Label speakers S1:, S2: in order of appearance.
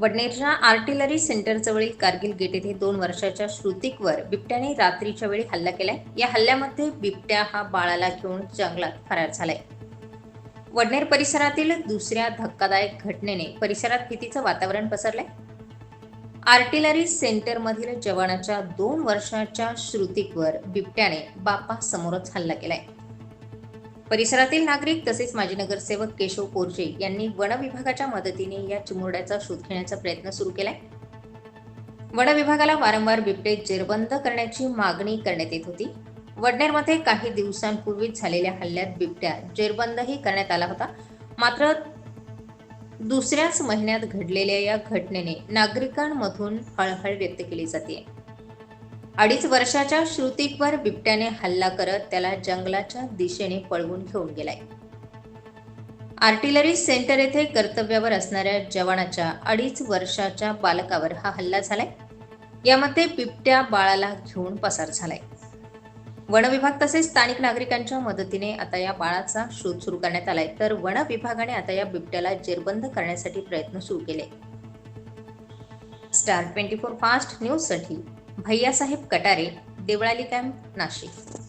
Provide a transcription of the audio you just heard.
S1: वडनेरच्या artillery सेंटरजवळील Kargil gate येथे दोन वर्षाच्या श्रुतिकवर बिबट्याने रात्रीच्या वेळी हल्ला केलाय. या हल्ल्यामध्ये बिबट्या हा बाळाला घेऊन जंगलात फरार झालाय. वडनेर परिसरातील दुसऱ्या धक्कादायक घटनेने परिसरात भीतीचं वातावरण पसरलंय. आर्टिलरी सेंटरमधील जवानाच्या दोन वर्षाच्या श्रुतिकवर बिबट्याने बापासमोरच हल्ला केलाय. परिसरातील नागरिक तसेच माजी नगरसेवक केशव कोरजे यांनी वन विभागाच्या मदतीने या चिमुरड्याचा शोध घेण्याचा प्रयत्न सुरू केलाय. वन विभागाला वारंवार बिबटे जेरबंद करण्याची मागणी करण्यात येत होती. वडनेरमध्ये काही दिवसांपूर्वीच झालेल्या हल्ल्यात बिबट्या जेरबंदही करण्यात आला होता. मात्र दुसऱ्याच महिन्यात घडलेल्या या घटनेने नागरिकांमधून हळहळ व्यक्त केली जाते अडीच वर्षाच्या श्रुतिकवर बिबट्याने हल्ला करत त्याला जंगलाच्या दिशेने पळवून घेऊन गेलाय. आर्टिलरी सेंटर येथे कर्तव्यावर असणाऱ्या जवानाच्या अडीच वर्षाच्या बालकावर हा हल्ला झालाय. यामध्ये बिबट्या बाळाला घेऊन पसार झालाय. वन विभाग तसेच स्थानिक नागरिकांच्या मदतीने आता या बाळाचा शोध सुरू करण्यात आलाय. तर वन विभागाने आता या बिबट्याला जेरबंद करण्यासाठी प्रयत्न सुरू केले. स्टार ट्वेंटी फोर फास्ट न्यूजसाठी भैयासाहेब कटारे देवळाली कॅम्प नाशिक.